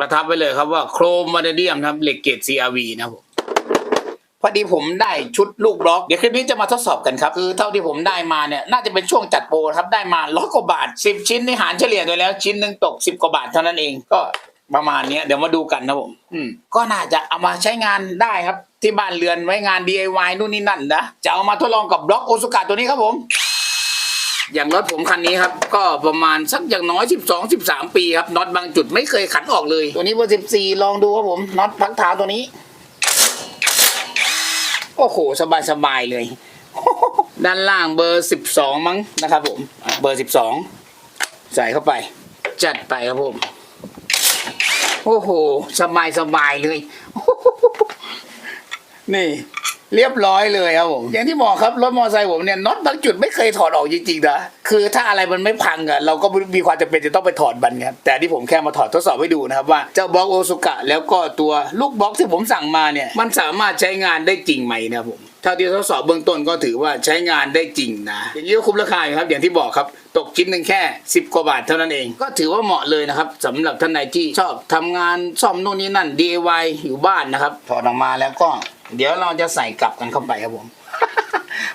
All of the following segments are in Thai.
ประทับไปเลยครับว่าโครมวาเดียมครับเหล็กเกรด CRV นะครับผมพอดีผมได้ชุดลูกบล็อกเดี๋ยวคลิปนี้จะมาทดสอบกันครับ คือเท่าที่ผมได้มาเนี่ยน่าจะเป็นช่วงจัดโปรครับได้มาร้อยกว่าบาท 10 ชิ้นนี่หารเฉลี่ยไปแล้วชิ้นหนึ่งตก 10 กว่าบาทเท่านั้นเองก็ประมาณนี้เดี๋ยวมาดูกันนะผมอืมก็น่าจะเอามาใช้งานได้ครับ ที่บ้านเรือนไว้งาน DIY นู่นนี่นั่นนะจะเอามาทดลองกับบล็อกโอซุกะตัวนี้ครับผม อย่างรถผมคันนี้ครับ ก็ประมาณสักอย่างน้อย 12 13 ปีครับน็อตบางจุดไม่เคยขันออกเลย ตัวนี้เบอร์14 ลองดูครับผมน็อตพักเท้าตัวนี้ โอ้โห สบายสบายๆเลย ด้านล่างเบอร์ 12 มั้งนะครับผมอะเบอร์ 12 ใส่เข้าไป จัดไปครับผม โอ้โห สบายสบายๆเลย นี่ เรียบร้อยเลยครับผมอย่างที่บอกครับรถมอเตอร์ไซค์ผมเนี่ยน็อตบางจุดไม่เคยถอดออกจริงๆนะคือถ้าอะไรมันไม่พังอะเราก็มีความจำเป็นจะต้องไปถอดมันครับแต่ที่ผมแค่มาถอดทดสอบให้ดูนะครับว่าเจ้าบล็อกโอซุกะแล้วก็ตัวลูกบล็อกที่ผมสั่งมาเนี่ยมันสามารถใช้งานได้จริงไหมนะครับผมเท่าที่ทดสอบเบื้องต้นก็ถือว่าใช้งานได้จริงนะ อย่างนี้ก็คุ้มราคาอยู่ครับอย่างที่บอกครับ ตกชิ้นหนึ่งแค่ 10 กว่าบาทเท่านั้นเอง ก็ถือว่าเหมาะเลยนะครับสำหรับท่านใดที่ชอบทำงานซ่อมนู่นนี่นั่น DIY อยู่บ้านนะครับถอดออกมาแล้วก็ เดี๋ยวเราจะใส่กลับกันเข้าไปครับผม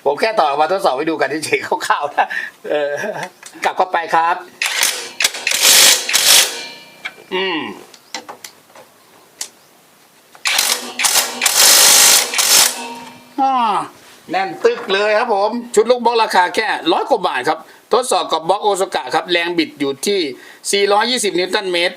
ผมแค่ต่อมาทดสอบให้ดูกันเฉยๆคร่าวๆนะเออกลับเข้าไปครับ อืมแน่นตึกเลยครับผม ชุดลูกบล็อกราคาแค่ร้อยกว่าบาทครับ ทดสอบกับบล็อกโอซากะครับ แรงบิดอยู่ที่ 420 นิวตันเมตร